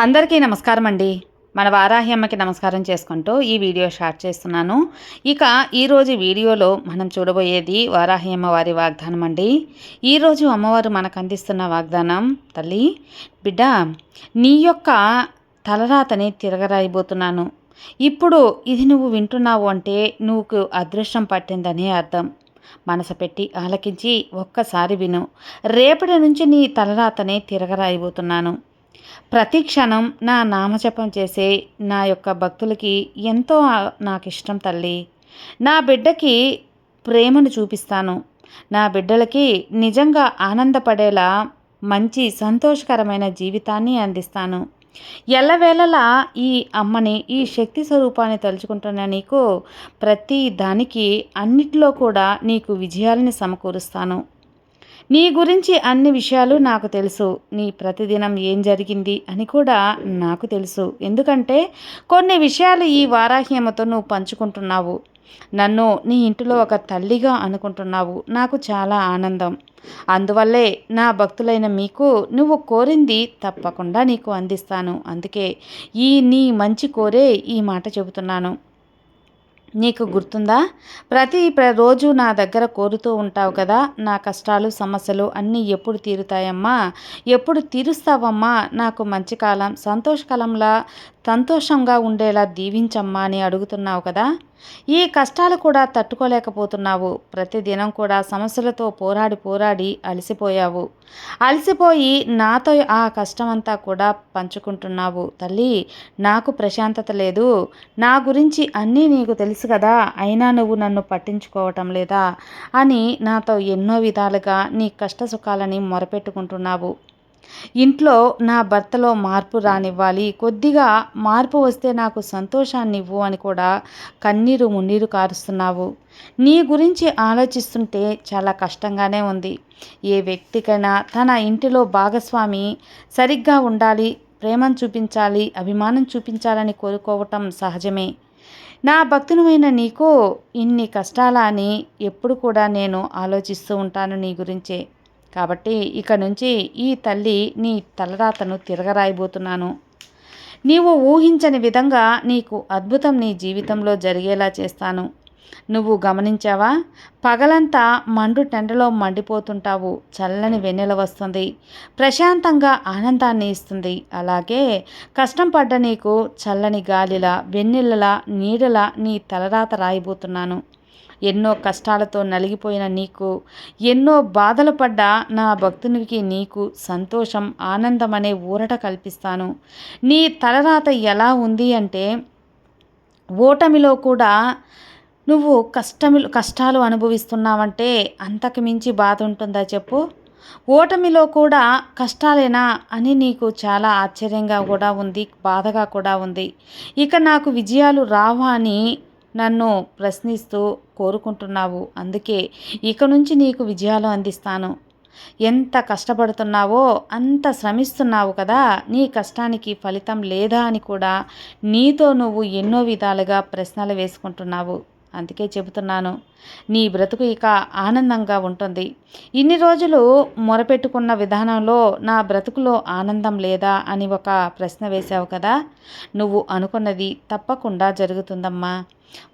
అందరికీ నమస్కారం అండి మన వారాహి అమ్మకి నమస్కారం చేసుకుంటూ ఈ వీడియో స్టార్ట్ చేస్తున్నాను. ఇక ఈరోజు వీడియోలో మనం చూడబోయేది వారాహి అమ్మవారి వాగ్దానం అండి ఈరోజు అమ్మవారు మనకు అందిస్తున్న వాగ్దానం తల్లి బిడ్డ నీ యొక్క తలరాతని తిరగరాయిపోతున్నాను ఇప్పుడు ఇది నువ్వు వింటున్నావు అంటే నువ్వు అదృష్టం పట్టిందని అర్థం. మనసు పెట్టి ఆలకించి ఒక్కసారి విను. రేపటి నుంచి నీ తలరాతని తిరగరాయిపోతున్నాను ప్రతి క్షణం నా నామజపం చేసే నా యొక్క భక్తులకి ఎంతో నాకు ఇష్టం తల్లి. నా బిడ్డకి ప్రేమను చూపిస్తాను. నా బిడ్డలకి నిజంగా ఆనందపడేలా మంచి సంతోషకరమైన జీవితాన్ని అందిస్తాను. ఎల్లవేళలా ఈ అమ్మని ఈ శక్తి స్వరూపాన్ని తలుచుకుంటున్న నీకు ప్రతి దానికి అన్నిటిలో కూడా నీకు విజయాలని సమకూరుస్తాను. నీ గురించి అన్ని విషయాలు నాకు తెలుసు. నీ ప్రతిదినం ఏం జరిగింది అని కూడా నాకు తెలుసు. ఎందుకంటే కొన్ని విషయాలు ఈ వారాహ్యమతో నువ్వు పంచుకుంటున్నావు. నన్ను నీ ఇంటిలో ఒక తల్లిగా అనుకుంటున్నావు. నాకు చాలా ఆనందం. అందువల్లే నా భక్తులైన మీకు నువ్వు కోరింది తప్పకుండా నీకు అందిస్తాను. అందుకే ఈ నీ మంచి కోరే ఈ మాట చెబుతున్నాను. నీకు గుర్తుందా? ప్రతి రోజు నా దగ్గర కోరుతూ ఉంటావు కదా నా కష్టాలు సమస్యలు అన్నీ ఎప్పుడు తీరుతాయమ్మా? ఎప్పుడు తీరుస్తావమ్మా? నాకు మంచి కాలం సంతోషకాలంలా సంతోషంగా ఉండేలా దీవించమ్మా అని అడుగుతున్నావు కదా. ఈ కష్టాలు కూడా తట్టుకోలేకపోతున్నావు. ప్రతిదినం కూడా సమస్యలతో పోరాడి పోరాడి అలసిపోయావు. అలసిపోయి నాతో ఆ కష్టమంతా కూడా పంచుకుంటున్నావు. తల్లి నాకు ప్రశాంతత లేదు. నా గురించి అన్నీ నీకు తెలుసు కదా. అయినా నువ్వు నన్ను పట్టించుకోవటం లేదా అని నాతో ఎన్నో విధాలుగా నీ కష్ట సుఖాలని మొరపెట్టుకుంటున్నావు. ఇంట్లో నా భర్తలో మార్పు రానివ్వాలి. కొద్దిగా మార్పు వస్తే నాకు సంతోషాన్ని ఇవ్వు అని కూడా కన్నీరు మున్నీరు కారుస్తున్నావు. నీ గురించి ఆలోచిస్తుంటే చాలా కష్టంగానే ఉంది. ఏ వ్యక్తికైనా తన ఇంటిలో భాగస్వామి సరిగ్గా ఉండాలి ప్రేమను చూపించాలి అభిమానం చూపించాలని కోరుకోవటం సహజమే. నా భక్తునిమైన నీకు ఇన్ని కష్టాలని ఎప్పుడు కూడా నేను ఆలోచిస్తూ ఉంటాను నీ గురించే. కాబట్టి ఇక నుంచి ఈ తల్లి నీ తలరాతను తిరగరాయబోతున్నాను. నీవు ఊహించని విధంగా నీకు అద్భుతం నీ జీవితంలో జరిగేలా చేస్తాను. నువ్వు గమనించావా? పగలంతా మండు టెండలో మండిపోతుంటావు. చల్లని వెన్నెల వస్తుంది. ప్రశాంతంగా ఆనందాన్ని ఇస్తుంది. అలాగే కష్టం పడ్డ నీకు చల్లని గాలిలా వెన్నెలలా నీడలా నీ తలరాత రాయిపోతున్నాను ఎన్నో కష్టాలతో నలిగిపోయిన నీకు ఎన్నో బాధలు పడ్డ నా భక్తునికి నీకు సంతోషం ఆనందం అనే ఊరట కల్పిస్తాను. నీ తలరాత ఎలా ఉంది అంటే ఓటమిలో కూడా నువ్వు కష్టములు కష్టాలు అనుభవిస్తున్నావంటే అంతకు మించి బాధ ఉంటుందా చెప్పు? ఓటమిలో కూడా కష్టాలేనా అని నీకు చాలా ఆశ్చర్యంగా కూడా ఉంది బాధగా కూడా ఉంది. ఇక నాకు విజయాలు రావా అని నన్ను ప్రశ్నిస్తూ కోరుకుంటున్నావు. అందుకే ఇక నుంచి నీకు విజయాలు అందిస్తాను. ఎంత కష్టపడుతున్నావో అంత శ్రమిస్తున్నావు కదా నీ కష్టానికి ఫలితం లేదా అని కూడా నీతో నువ్వు ఎన్నో విధాలుగా ప్రశ్నలు వేసుకుంటున్నావు. అందుకే చెబుతున్నాను. నీ బ్రతుకు ఇక ఆనందంగా ఉంటుంది. ఇన్ని రోజులు మొరపెట్టుకున్న విధానంలో నా బ్రతుకులో ఆనందం లేదా అని ఒక ప్రశ్న వేశావు కదా? నువ్వు అనుకున్నది తప్పకుండా జరుగుతుందమ్మా.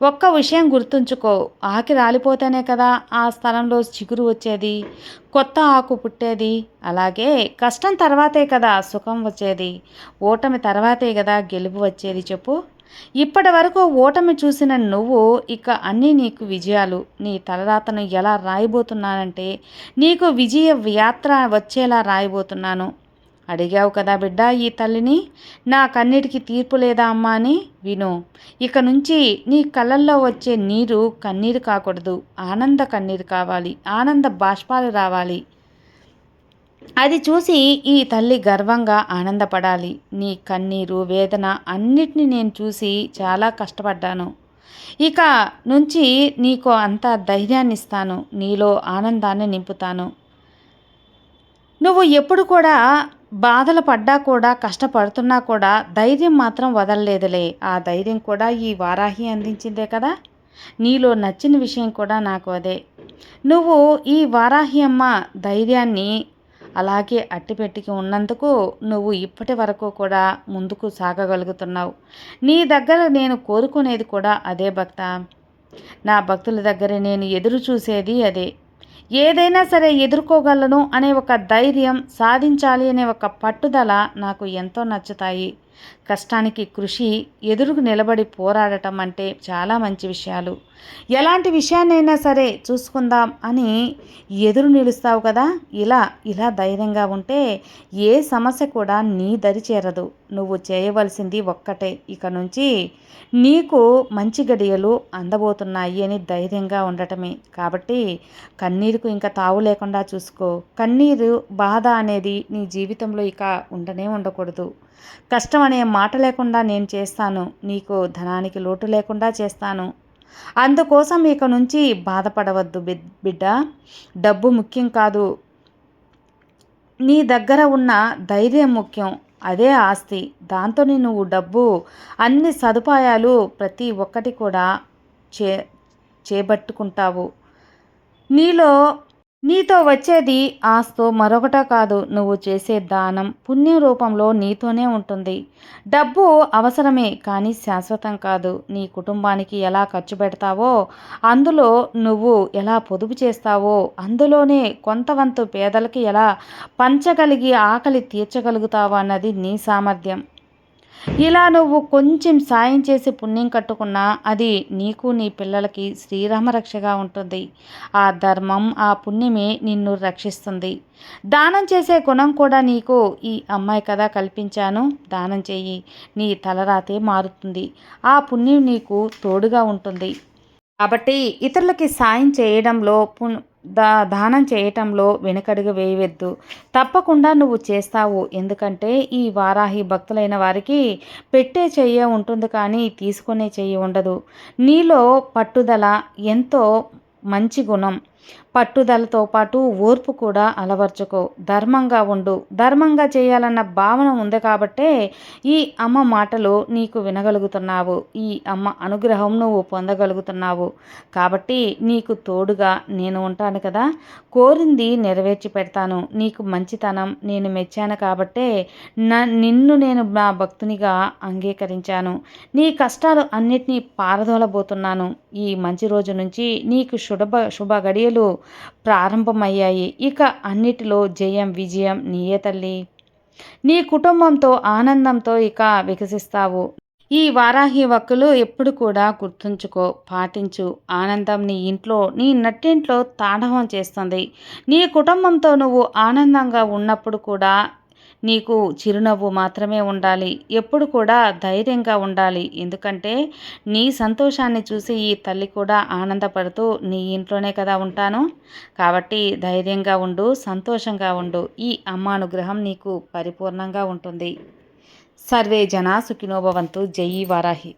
ఒక్క విషయం గుర్తుంచుకో. ఆకి రాలిపోతేనే కదా ఆ స్థలంలో చిగురు వచ్చేది కొత్త ఆకు పుట్టేది. అలాగే కష్టం తర్వాతే కదా సుఖం వచ్చేది. ఓటమి తర్వాతే కదా గెలుపు వచ్చేది చెప్పు. ఇప్పటి వరకు ఓటమి చూసిన నువ్వు ఇక అన్నీ నీకు విజయాలు నీ తలరాతను ఎలా రాయబోతున్నానంటే నీకు విజయ యాత్ర వచ్చేలా రాయబోతున్నాను. అడిగావు కదా బిడ్డ ఈ తల్లిని నా కన్నిటికి తీర్పు లేదా అమ్మా అని? విను. ఇక నుంచి నీ కళ్ళల్లో వచ్చే నీరు కన్నీరు కాకూడదు ఆనంద కన్నీరు కావాలి ఆనంద బాష్పాలు రావాలి. అది చూసి ఈ తల్లి గర్వంగా ఆనందపడాలి. నీ కన్నీరు వేదన అన్నిటిని నేను చూసి చాలా కష్టపడ్డాను. ఇక నుంచి నీకు అంత ధైర్యాన్ని ఇస్తాను నీలో ఆనందాన్ని నింపుతాను. నువ్వు ఎప్పుడు కూడా బాధలు పడ్డా కూడా కష్టపడుతున్నా కూడా ధైర్యం మాత్రం వదలలేదులే. ఆ ధైర్యం కూడా ఈ వారాహి అందించిందే కదా? నీలో నచ్చిన విషయం కూడా నాకు అదే. నువ్వు ఈ వారాహి అమ్మ ధైర్యాన్ని అలాగే అట్టిపెట్టికి ఉన్నందుకు నువ్వు ఇప్పటి వరకు కూడా ముందుకు సాగగలుగుతున్నావు. నీ దగ్గర నేను కోరుకునేది కూడా అదే భక్త. నా భక్తుల దగ్గర నేను ఎదురు చూసేది అదే. ఏదైనా సరే ఎదుర్కోగలను అనే ఒక ధైర్యం సాధించాలి అనే ఒక పట్టుదల నాకు ఎంతో నచ్చుతాయి. కష్టానికి కృషి ఎదురుకు నిలబడి పోరాడటం అంటే చాలా మంచి విషయాలు. ఎలాంటి విషయాన్నైనా సరే చూసుకుందాం అని ఎదురు నిలుస్తావు కదా? ఇలా ఇలా ధైర్యంగా ఉంటే ఏ సమస్య కూడా నీ దరి చేరదు. నువ్వు చేయవలసింది ఒక్కటే. ఇక నుంచి నీకు మంచి గడియలు అందబోతున్నాయి అని ధైర్యంగా ఉండటమే. కాబట్టి కన్నీరుకు ఇంకా తావు లేకుండా చూసుకో. కన్నీరు బాధ అనేది నీ జీవితంలో ఇక ఉండనే ఉండకూడదు. కష్టం అనే మాట లేకుండా నేను చేస్తాను. నీకు ధనానికి లోటు లేకుండా చేస్తాను. అందుకోసం ఇక నుంచి బాధపడవద్దు బిడ్డ. డబ్బు ముఖ్యం కాదు. నీ దగ్గర ఉన్న ధైర్యం ముఖ్యం. అదే ఆస్తి. దాంతో నువ్వు డబ్బు అన్ని సదుపాయాలు ప్రతి ఒక్కటి కూడా చే చేపట్టుకుంటావు నీలో నీతో వచ్చేది ఆస్తో మరొకట కాదు. నువ్వు చేసే దానం పుణ్యం రూపంలో నీతోనే ఉంటుంది. డబ్బు అవసరమే కానీ శాశ్వతం కాదు. నీ కుటుంబానికి ఎలా ఖర్చు పెడతావో అందులో నువ్వు ఎలా పొదుపు చేస్తావో అందులోనే కొంతవంతు పేదలకి ఎలా పంచగలిగి ఆకలి తీర్చగలుగుతావో అన్నది నీ సామర్థ్యం. ఇలా నువ్వు కొంచెం సాయం చేసి పుణ్యం కట్టుకున్నా అది నీకు నీ పిల్లలకి శ్రీరామరక్షగా ఉంటుంది. ఆ ధర్మం ఆ పుణ్యమే నిన్ను రక్షిస్తుంది. దానం చేసే గుణం కూడా నీకు ఈ అమ్మాయి కదా కల్పించాను. దానం చెయ్యి నీ తలరాతే మారుతుంది. ఆ పుణ్యం నీకు తోడుగా ఉంటుంది. కాబట్టి ఇతరులకి సాయం చేయడంలో దా దానం చేయటంలో వెనుకడుగు వేయవద్దు. తప్పకుండా నువ్వు చేస్తావు. ఎందుకంటే ఈ వారాహి భక్తులైన వారికి పెట్టే చెయ్య ఉంటుంది కానీ తీసుకునే చెయ్యి ఉండదు. నీలో పట్టుదల ఎంతో మంచి గుణం. పట్టుదలతో పాటు ఓర్పు కూడా అలవర్చుకో. ధర్మంగా ఉండు. ధర్మంగా చేయాలన్న భావన ఉంది కాబట్టే ఈ అమ్మ మాటలు నీకు వినగలుగుతున్నావు. ఈ అమ్మ అనుగ్రహం నువ్వు పొందగలుగుతున్నావు. కాబట్టి నీకు తోడుగా నేను ఉంటాను కదా. కోరింది నెరవేర్చి పెడతాను. నీకు మంచితనం నేను మెచ్చాను కాబట్టే నిన్ను నేను నా భక్తునిగా అంగీకరించాను. నీ కష్టాలు అన్నిటినీ పారదోలబోతున్నాను. ఈ మంచి రోజు నుంచి నీకు శుభ శుభ గడియలు ప్రారంభమయ్యాయి. ఇక అన్నిటిలో జయం విజయం నీయే తల్లి. నీ కుటుంబంతో ఆనందంతో ఇక వికసిస్తావు. ఈ వారాహి వక్కులు ఎప్పుడు కూడా గుర్తుంచుకో పాటించు. ఆనందం నీ ఇంట్లో నీ నట్టింట్లో తాండవం చేస్తుంది. నీ కుటుంబంతో నువ్వు ఆనందంగా ఉన్నప్పుడు కూడా నీకు చిరునవ్వు మాత్రమే ఉండాలి. ఎప్పుడు కూడా ధైర్యంగా ఉండాలి. ఎందుకంటే నీ సంతోషాన్ని చూసి ఈ తల్లి కూడా ఆనందపడుతూ నీ ఇంట్లోనే కదా ఉంటాను. కాబట్టి ధైర్యంగా ఉండు సంతోషంగా ఉండు. ఈ అమ్మానుగ్రహం నీకు పరిపూర్ణంగా ఉంటుంది. సర్వే జనా సుఖినోభవంతు జయి వారాహి.